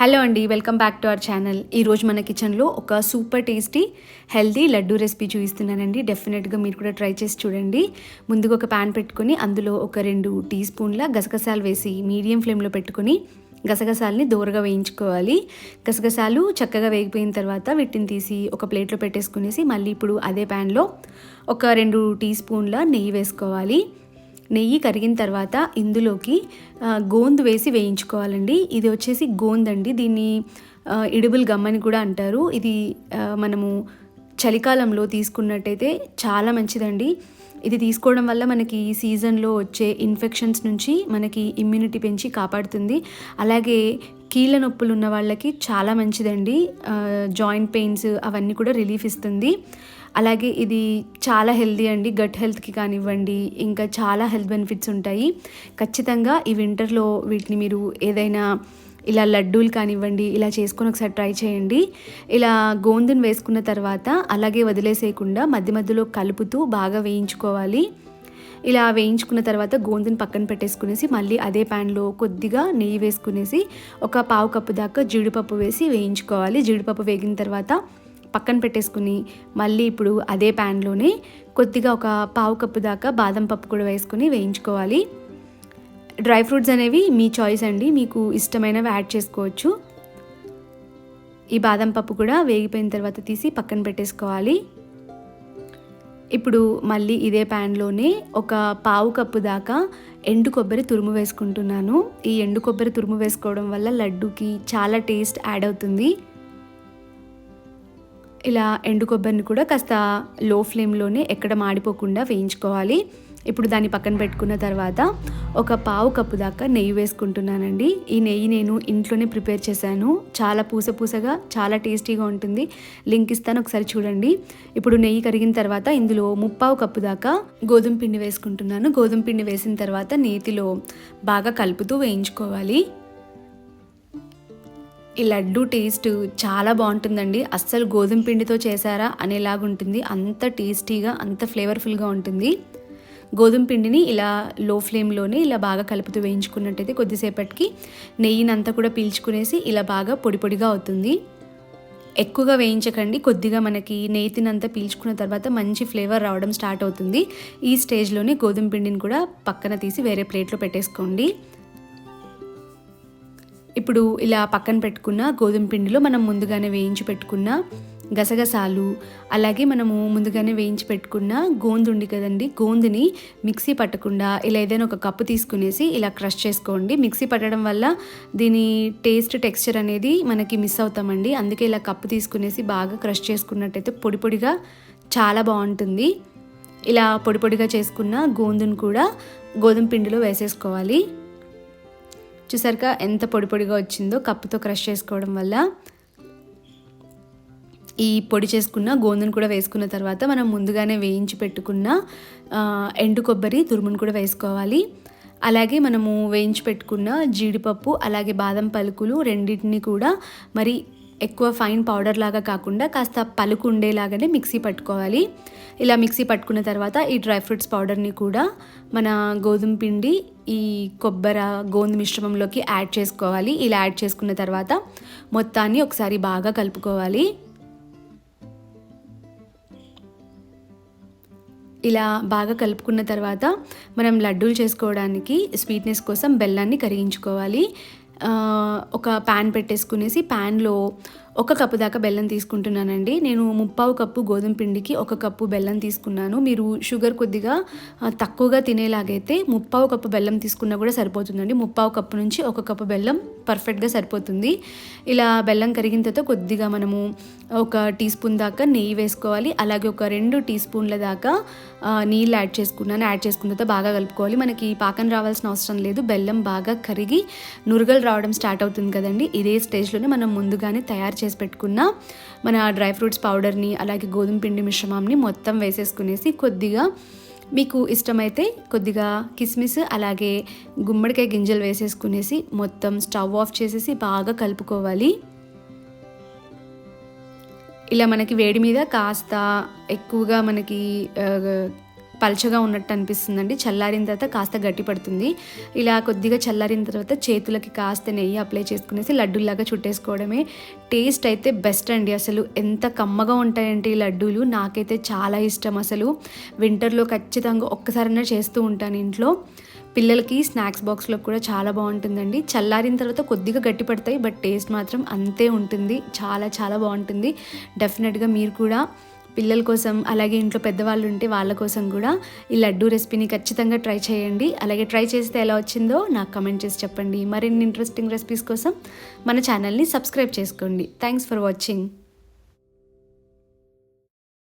Hello అండి welcome back to our channel. ఈరోజు మన కిచెన్లో ఒక super tasty healthy laddu recipe చూపిస్తున్నానండి. డెఫినెట్గా మీరు కూడా ట్రై చేసి చూడండి. ముందుగా ఒక ప్యాన్ పెట్టుకొని అందులో ఒక రెండు టీ స్పూన్ల గసగసాలు వేసి మీడియం ఫ్లేమ్లో పెట్టుకొని గసగసాలని దూరగా వేయించుకోవాలి. గసగసాలు చక్కగా వేగిపోయిన తర్వాత వీటిని తీసి ఒక ప్లేట్లో పెట్టేసుకునేసి మళ్ళీ ఇప్పుడు అదే ప్యాన్లో ఒక రెండు టీ స్పూన్ల నెయ్యి వేసుకోవాలి. నెయ్యి కరిగిన తర్వాత ఇందులోకి ఆ, గోందు వేసి వేయించుకోవాలండి. ఇది వచ్చేసి గోంద్ అండి. దీన్ని ఇడుబుల్ ఇడుబుల్ గమ్మని కూడా అంటారు. ఇది మనము చలికాలంలో తీసుకున్నట్టయితే చాలా మంచిదండి. ఇది తీసుకోవడం వల్ల మనకి ఈ సీజన్లో వచ్చే ఇన్ఫెక్షన్స్ నుంచి మనకి ఇమ్యూనిటీ పెంచి కాపాడుతుంది. అలాగే కీళ్ళ నొప్పులు ఉన్న వాళ్ళకి చాలా మంచిదండి. జాయింట్ పెయిన్స్ అవన్నీ కూడా రిలీఫ్ ఇస్తుంది. అలాగే ఇది చాలా హెల్దీ అండి. గట్ హెల్త్కి కానివ్వండి ఇంకా చాలా హెల్త్ బెనిఫిట్స్ ఉంటాయి. ఖచ్చితంగా ఈ వింటర్లో వీటిని మీరు ఏదైనా ఇలా లడ్డూలు కానివ్వండి ఇలా చేసుకొని ఒకసారి ట్రై చేయండి. ఇలా గోందును వేసుకున్న తర్వాత అలాగే వదిలేసేయకుండా మధ్య మధ్యలో కలుపుతూ బాగా వేయించుకోవాలి. ఇలా వేయించుకున్న తర్వాత గోందుని పక్కన పెట్టేసుకునేసి మళ్ళీ అదే ప్యాన్లో కొద్దిగా నెయ్యి వేసుకునేసి ఒక పావు కప్పు దాకా జీడిపప్పు వేసి వేయించుకోవాలి. జీడిపప్పు వేగిన తర్వాత పక్కన పెట్టేసుకుని మళ్ళీ ఇప్పుడు అదే ప్యాన్లోనే కొద్దిగా ఒక పావు కప్పు దాకా బాదం పప్పు కూడా వేసుకుని వేయించుకోవాలి. డ్రై ఫ్రూట్స్ అనేవి మీ చాయిస్ అండి. మీకు ఇష్టమైనవి యాడ్ చేసుకోవచ్చు. ఈ బాదం పప్పు కూడా వేగిపోయిన తర్వాత తీసి పక్కన పెట్టేసుకోవాలి. ఇప్పుడు మళ్ళీ ఇదే ప్యాన్లోనే ఒక పావు కప్పు దాకా ఎండు కొబ్బరి తురుము వేసుకుంటున్నాను. ఈ ఎండు కొబ్బరి తురుము వేసుకోవడం వల్ల లడ్డూకి చాలా టేస్ట్ యాడ్ అవుతుంది. ఇలా ఎండు కొబ్బరిని కూడా కాస్త లో ఫ్లేమ్లోనే ఎక్కడ మాడిపోకుండా వేయించుకోవాలి. ఇప్పుడు దాన్ని పక్కన పెట్టుకున్న తర్వాత ఒక పావు కప్పు దాకా నెయ్యి వేసుకుంటున్నానండి. ఈ నెయ్యి నేను ఇంట్లోనే ప్రిపేర్ చేశాను. చాలా పూస పూసగా చాలా టేస్టీగా ఉంటుంది. లింక్ ఇస్తాను ఒకసారి చూడండి. ఇప్పుడు నెయ్యి కరిగిన తర్వాత ఇందులో ముప్పావు కప్పు దాకా గోధుమ పిండి వేసుకుంటున్నాను. గోధుమ పిండి వేసిన తర్వాత నేతిలో బాగా కలుపుతూ వేయించుకోవాలి. ఈ లడ్డు టేస్ట్ చాలా బాగుంటుందండి. అస్సలు గోధుమ పిండితో చేశారా అనేలాగుంటుంది అంత టేస్టీగా అంత ఫ్లేవర్ఫుల్గా ఉంటుంది. గోధుమ పిండిని ఇలా లో ఫ్లేమ్లోనే ఇలా బాగా కలుపుతూ వేయించుకున్నట్టయితే కొద్దిసేపటికి నెయ్యినంతా కూడా పీల్చుకునేసి ఇలా బాగా పొడి పొడిగా అవుతుంది. ఎక్కువగా వేయించకండి. కొద్దిగా మనకి నేతినంతా పీల్చుకున్న తర్వాత మంచి ఫ్లేవర్ రావడం స్టార్ట్ అవుతుంది. ఈ స్టేజ్లోనే గోధుమ పిండిని కూడా పక్కన తీసి వేరే ప్లేట్లో పెట్టేసుకోండి. ఇప్పుడు ఇలా పక్కన పెట్టుకున్న గోధుమ పిండిలో మనం ముందుగానే వేయించి పెట్టుకున్న గసగసాలు అలాగే మనము ముందుగానే వేయించి పెట్టుకున్న గోందు ఉంది కదండి గోందుని మిక్సీ పట్టకుండా ఇలా ఏదైనా ఒక కప్పు తీసుకునేసి ఇలా క్రష్ చేసుకోండి. మిక్సీ పట్టడం వల్ల దీని టేస్ట్ టెక్స్చర్ అనేది మనకి మిస్ అవుతామండి. అందుకే ఇలా కప్పు తీసుకునేసి బాగా క్రష్ చేసుకున్నట్టయితే పొడి పొడిగా చాలా బాగుంటుంది. ఇలా పొడి పొడిగా చేసుకున్న గోందును కూడా గోధుమ పిండిలో వేసేసుకోవాలి. చూసారుగా ఎంత పొడి పొడిగా వచ్చిందో కప్పుతో క్రష్ చేసుకోవడం వల్ల. ఈ పొడి చేసుకున్న గోందును కూడా వేసుకున్న తర్వాత మనం ముందుగానే వేయించి పెట్టుకున్న ఎండు కొబ్బరి తురుమును కూడా వేసుకోవాలి. అలాగే మనము వేయించి పెట్టుకున్న జీడిపప్పు అలాగే బాదం పలుకులు రెండింటిని కూడా మరి ఎక్కువ ఫైన్ పౌడర్ లాగా కాకుండా కాస్త పలుకు ఉండేలాగానే మిక్సీ పట్టుకోవాలి. ఇలా మిక్సీ పట్టుకున్న తర్వాత ఈ డ్రై ఫ్రూట్స్ పౌడర్ని కూడా మన గోధుమ పిండి ఈ కొబ్బరి గోందు మిశ్రమంలోకి యాడ్ చేసుకోవాలి. ఇలా యాడ్ చేసుకున్న తర్వాత మొత్తాన్ని ఒకసారి బాగా కలుపుకోవాలి. ఇలా బాగా కలుపుకున్న తర్వాత మనం లడ్డూలు చేసుకోవడానికి స్వీట్నెస్ కోసం బెల్లాన్ని కరిగించుకోవాలి. ఒక ప్యాన్ పెట్టేసుకునేసి ప్యాన్లో ఒక కప్పు దాకా బెల్లం తీసుకుంటున్నానండి. నేను ముప్పావు కప్పు గోధుమ పిండికి ఒక కప్పు బెల్లం తీసుకున్నాను. మీరు షుగర్ కొద్దిగా తక్కువగా తినేలాగైతే ముప్పావు కప్పు బెల్లం తీసుకున్నా కూడా సరిపోతుందండి. ముప్పావు కప్పు నుంచి ఒక కప్పు బెల్లం పర్ఫెక్ట్గా సరిపోతుంది. ఇలా బెల్లం కరిగిన తర్వాత కొద్దిగా మనము ఒక టీ స్పూన్ దాకా నెయ్యి వేసుకోవాలి. అలాగే ఒక రెండు టీ స్పూన్ల దాకా నీళ్ళు యాడ్ చేసుకున్నాను. యాడ్ చేసుకున్న తర్వాత బాగా కలుపుకోవాలి. మనకి పాకం రావాల్సిన అవసరం లేదు. బెల్లం బాగా కరిగి నురగలు రావడం స్టార్ట్ అవుతుంది కదండి. ఇదే స్టేజ్లోనే మనం ముందుగానే తయారు చేసి పెట్టుకున్న మన డ్రై ఫ్రూట్స్ పౌడర్ని అలాగే గోధుమ పిండి మిశ్రమాన్ని మొత్తం వేసేసుకునేసి కొద్దిగా మీకు ఇష్టమైతే కొద్దిగా కిస్మిస్ అలాగే గుమ్మడికాయ గింజలు వేసేసుకునేసి మొత్తం స్టవ్ ఆఫ్ చేసేసి బాగా కలుపుకోవాలి. ఇలా మనకి వేడి మీద కాస్త ఎక్కువగా మనకి పలచగా ఉన్నట్టు అనిపిస్తుందండి. చల్లారిన తర్వాత కాస్త గట్టి పడుతుంది. ఇలా కొద్దిగా చల్లారిన తర్వాత చేతులకి కాస్త నెయ్యి అప్లై చేసుకునేసి లడ్డూలాగా చుట్టేసుకోవడమే టేస్ట్ అయితే బెస్ట్ అండి అసలు. ఎంత కమ్మగా ఉంటాయంటే ఈ లడ్డూలు. నాకైతే చాలా ఇష్టం అసలు. వింటర్లో ఖచ్చితంగా ఒక్కసారైనా చేస్తూ ఉంటాను ఇంట్లో. పిల్లలకి స్నాక్స్ బాక్స్లో కూడా చాలా బాగుంటుందండి. చల్లారిన తర్వాత కొద్దిగా గట్టి పడతాయి బట్ టేస్ట్ మాత్రం అంతే ఉంటుంది. చాలా చాలా బాగుంటుంది. డెఫినెట్గా మీరు కూడా పిల్లల కోసం అలాగే ఇంట్లో పెద్దవాళ్ళు ఉంటే వాళ్ళ కోసం కూడా ఈ లడ్డూ రెసిపీని ఖచ్చితంగా ట్రై చేయండి. అలాగే ట్రై చేస్తే ఎలా వచ్చిందో నాకు కమెంట్ చేసి చెప్పండి. మరిన్ని ఇంట్రెస్టింగ్ రెసిపీస్ కోసం మన ఛానల్ని సబ్స్క్రైబ్ చేసుకోండి. Thanks for watching